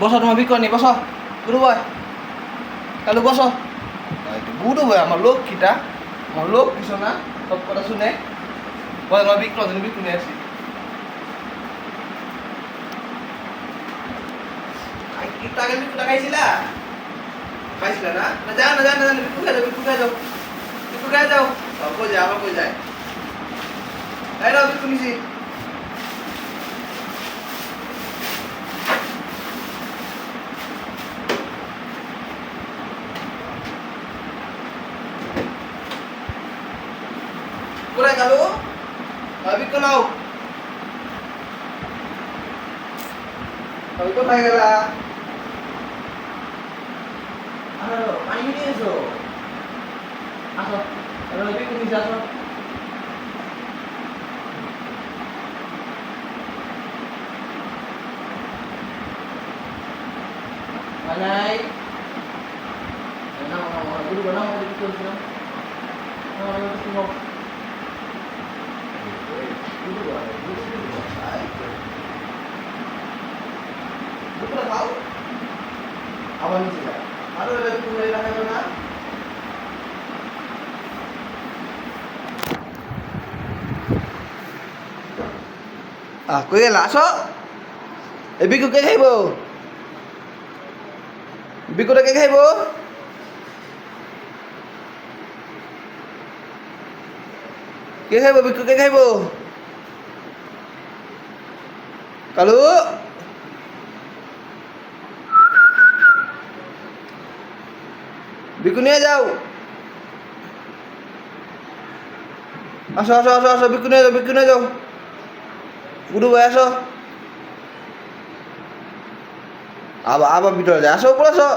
বসো তোমার বিকনি বসো। গুরু ভাই কালু বসো। গুরু ভাই আমার লক্ষ্মীটা আমার লোক কিছু না সব কথা শুনে। বল আমার বিক্র তুমি বিকুনি আসি। আগে বিকুটা খাইছিলা? খাইছিলা না? না যাও না যাও না যাও না, বিকু খাই যাও বিকু খাই যাও বিকু খাই যাও কই যায় আবার কই যায়? এই নাও বিকু নিছি। কোথায় গেল ভাবিক নাও ভাবি কোথায় গেলা আরে পানি নিয়ে এসো আসো রবি তুমি আসো বানাই নাও নাও নাও গুরু বানাও গুরু করছ দুপুরে খাও আবার নিচে যাও। আরও এটা তুমি রাখা যাবে না? কই গেলা? আসো। এ, বিকু কে খাইব? বিকুটা কে খাইব? কে খাইব? বিকু কে খাইব? কালু? বিকু নিয়ে যাও। আসো আসো আসো আসো বিকু নিয়ে যাও বিকু নিয়ে যাও। গুরু ভাই, আসো। আবার আবার ভিতরে যায়। আসো, উপরে আসো।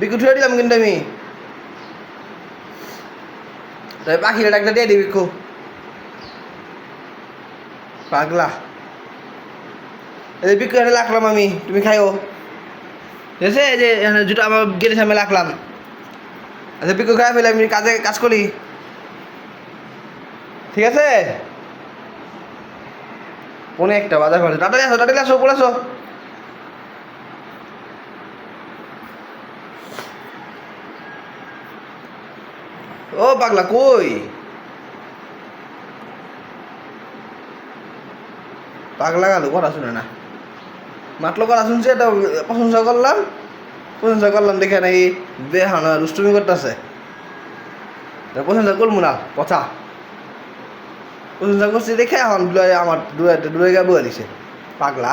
বিকু ঠুয়ে দিলাম কিন্তু আমি। তাই পাখিটা ডাকটা দিয়ে দিবি বিকু পাগলা। এই বিক্রি এখানে রাখলাম আমি, তুমি খাইও। ঠিক আছে যে জুতো আমার গেটের সামনে রাখলাম। আচ্ছা বিক্রি খাই ফেলে আমি কাজে কাজ করি। ঠিক আছে? পনে একটা বাজার করে টাটা আসো টাটা আসো, উপরে আসো। ও, পাগলা, কই? পাগলা গেল, কথা শুনে না। মাতলো কথা শুনছে এটা প্রশংসা করলাম। প্রশংসা করলাম, দেখে নাকি বেহানা দুষ্টুমি করতেছে। প্রশংসা করব না, কথা। প্রশংসা করছি দেখে, এখন আমার দুলাই দুলাই গা বয়ে দিছে, পাগলা।